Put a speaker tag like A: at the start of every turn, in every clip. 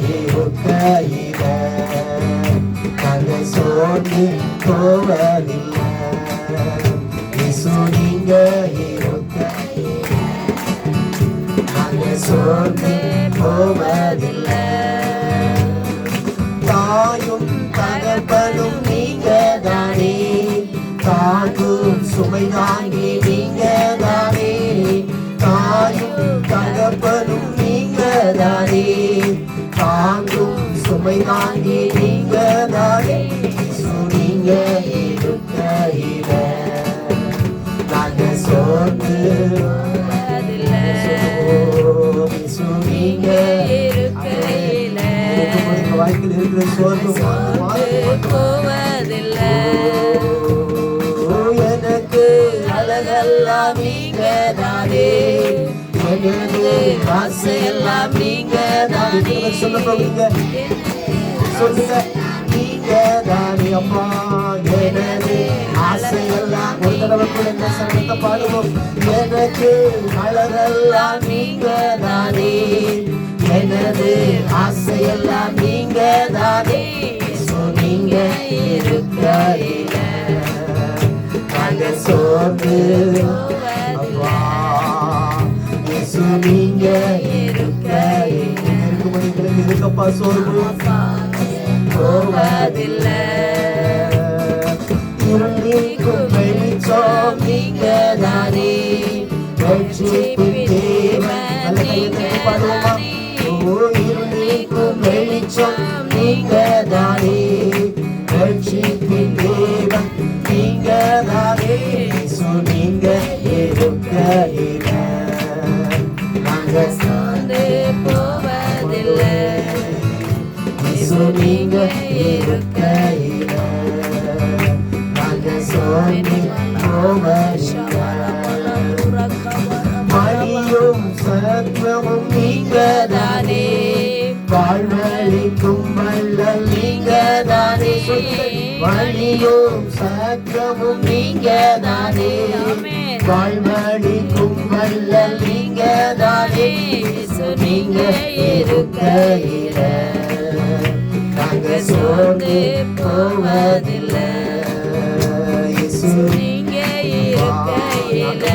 A: இருக்கையில நாங்க சோர்ந்து போவதில்லை. நீங்க இருக்கையில சோர்ந்து போவதில்லை தாயும் தகப்பனும் நீங்க தானே சுமை தாங்கி நீங்க தானே தாயும் தகப்பனும் நீங்க வாழ்க்கையில் இருக்கிற சோர்வு
B: போவதில்லை
A: எனக்கு அழகெல்லாம் நீங்க தானே. எனது ஆசையெல்லாம் நீங்க தானே. சொல்ல போவீங்க சொல்லுங்க. நீங்க தானே. அம்மா எனது ஆசையெல்லாம் ஒரு தடவை கூட இந்த சங்கத்தை பாடுவோம்? எனக்கு அழகெல்லாம் நீங்க தானே. ஆசையெல்லாம் நீங்க தானே இயேசு நீங்க இருக்கையில. நாங்க சோர்ந்து நீங்க இருக்கையில. இருக்கப்பா சோர்வு
B: போவதில்லை
A: இருந்திருக்கும் வெளிச்சம் நீங்க தானே தானே ரட்சிப்பின் தேவன் நீங்க தானே இயேசு நீங்க இருக்கையில நாங்க
B: சோர்ந்து போவதில்லை.
A: இயேசு நீங்க இருக்கையில நாங்க சோர்ந்து போவதில்லை. மணியும் சத்வமும் வாழ்வழிக்கும் வல்லல் நீங்க தானே வழியும் சக்கமும் நீங்க தானே வாழ்வழிக்கும் வல்லல் நீங்க தானே நீங்க இருக்கையில நாங்க சோர்ந்து போவதில்லை.
B: நீங்க இருக்கையில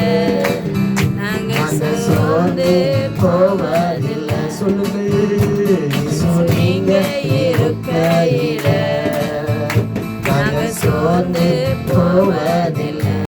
B: நாங்க சோர்ந்து போவதில்லை. சொல்லுங்க. sonne poveri